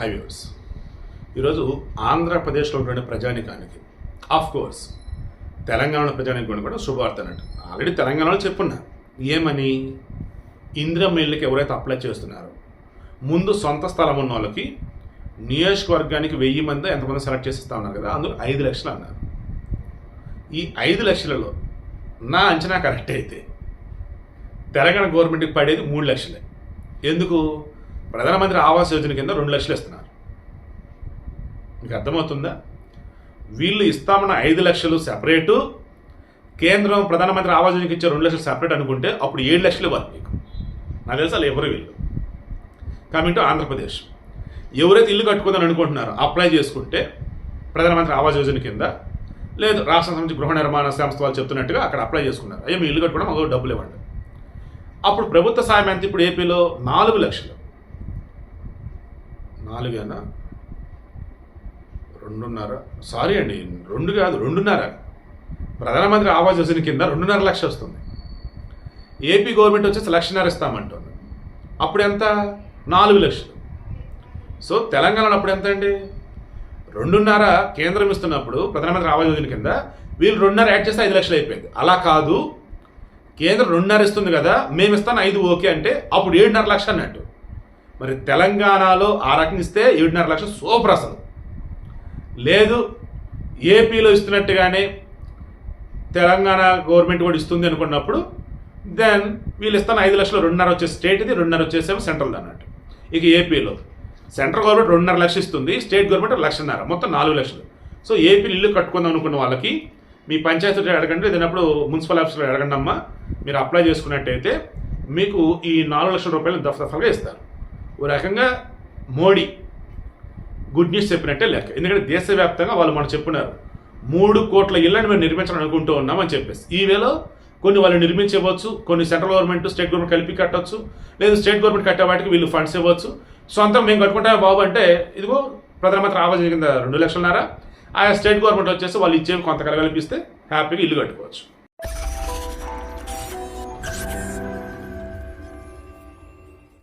Highways ఈరోజు ఆంధ్రప్రదేశ్లో ఉన్నటువంటి ప్రజానికానికి ఆఫ్ కోర్స్ తెలంగాణ ప్రజానికానికి కూడా శుభవార్త అన్నట్టు. ఆల్రెడీ తెలంగాణలో చెప్పున్నా ఏమని? ఇందిరమ్మ ఇళ్ళకి ఎవరైతే అప్లై చేస్తున్నారో ముందు సొంత స్థలం ఉన్న వాళ్ళకి నియోజకవర్గానికి వెయ్యి మంది ఎంతమంది సెలెక్ట్ చేసిస్తా ఉన్నారు కదా అందులో ఐదు లక్షలు అన్నారు. ఈ ఐదు లక్షలలో నా అంచనా కరెక్ట్ అయితే తెలంగాణ గవర్నమెంట్కి పడేది మూడు లక్షలే. ఎందుకు? ప్రధానమంత్రి ఆవాస్ యోజన కింద రెండు లక్షలు ఇస్తున్నారు. మీకు అర్థమవుతుందా? వీళ్ళు ఇస్తామన్న ఐదు లక్షలు సెపరేటు కేంద్రం ప్రధానమంత్రి ఆవాస్ యోజనకి ఇచ్చే రెండు లక్షలు సెపరేట్ అనుకుంటే అప్పుడు ఏడు లక్షలు ఇవ్వాలి మీకు. నాకు తెలుసు వాళ్ళు ఎవరు వీళ్ళు? Coming to Andhra Pradesh. ఎవరైతే ఇల్లు కట్టుకుందని అనుకుంటున్నారో అప్లై చేసుకుంటే ప్రధానమంత్రి ఆవాస్ యోజన కింద లేదు రాష్ట్ర సంబంధించి గృహ నిర్మాణ సంస్థ వాళ్ళు చెప్తున్నట్టుగా అక్కడ అప్లై చేసుకున్నారు అయ్యో మీ ఇల్లు కట్టుకోవడం మాకు డబ్బులు ఇవ్వండి. అప్పుడు ప్రభుత్వ సాయం ఎంత? ఇప్పుడు ఏపీలో నాలుగు లక్షలు. నాలుగేనా? రెండున్నర? సారీ అండి రెండు కాదు రెండున్నర. ప్రధానమంత్రి ఆవాస్ యోజన కింద రెండున్నర లక్ష వస్తుంది. ఏపీ గవర్నమెంట్ వచ్చేసి లక్షన్నర ఇస్తామంటుంది. అప్పుడు ఎంత? నాలుగు లక్షలు. సో తెలంగాణలో అప్పుడు ఎంత అండి? రెండున్నర కేంద్రం ఇస్తున్నప్పుడు ప్రధానమంత్రి ఆవాస్ యోజన కింద వీళ్ళు రెండున్నర యాడ్ చేస్తే ఐదు లక్షలు అయిపోయింది. అలా కాదు. కేంద్రం రెండున్నర ఇస్తుంది కదా మేము ఇస్తాను ఐదు ఓకే అంటే అప్పుడు ఏడున్నర లక్ష అన్నట్టు. మరి తెలంగాణలో ఆ రకంగా ఇస్తే ఏడున్నర లక్షలు సూపర్ అసలు. లేదు ఏపీలో ఇస్తున్నట్టుగానే తెలంగాణ గవర్నమెంట్ కూడా ఇస్తుంది అనుకున్నప్పుడు దెన్ వీళ్ళు ఇస్తాను ఐదు లక్షలు రెండున్నర వచ్చే స్టేట్ ఇది రెండున్నర వచ్చేసేమో సెంట్రల్ అన్నట్టు. ఇక ఏపీలో. సెంట్రల్ గవర్నమెంట్ రెండున్నర లక్షలు ఇస్తుంది స్టేట్ గవర్నమెంట్ లక్షన్నర మొత్తం నాలుగు లక్షలు. సో ఏపీలు ఇల్లు కట్టుకుందాం అనుకున్న వాళ్ళకి మీ పంచాయతీ అడగండి లేదన్నప్పుడు మున్సిపల్ ఆఫీస్లో అడగండి అమ్మా మీరు అప్లై చేసుకున్నట్టయితే మీకు ఈ నాలుగు లక్షల రూపాయలు దఫదఫలుగా ఇస్తారు. ఓ రకంగా మోడీ గుడ్ న్యూస్ చెప్పినట్టే లెక్క. ఎందుకంటే దేశవ్యాప్తంగా వాళ్ళు మనం చెప్పున్నారు మూడు కోట్ల ఇళ్ళని మేము నిర్మించాలని అనుకుంటూ ఉన్నామని చెప్పేసి. ఈ వేలో కొన్ని వాళ్ళు నిర్మించవచ్చు కొన్ని సెంట్రల్ గవర్నమెంట్ స్టేట్ గవర్నమెంట్ కలిపి కట్టవచ్చు లేదు స్టేట్ గవర్నమెంట్ కట్టే వాటికి వీళ్ళు ఫండ్స్ ఇవ్వచ్చు. సొంతం మేము కట్టుకుంటామే బాబు అంటే ఇదిగో ప్రధానమంత్రి ఆవాజ్ కింద రెండు లక్షలున్నారా ఆ స్టేట్ గవర్నమెంట్ వచ్చేసి వాళ్ళు ఇచ్చేవి కొంత కలగలిపిస్తే హ్యాపీగా ఇల్లు కట్టుకోవచ్చు.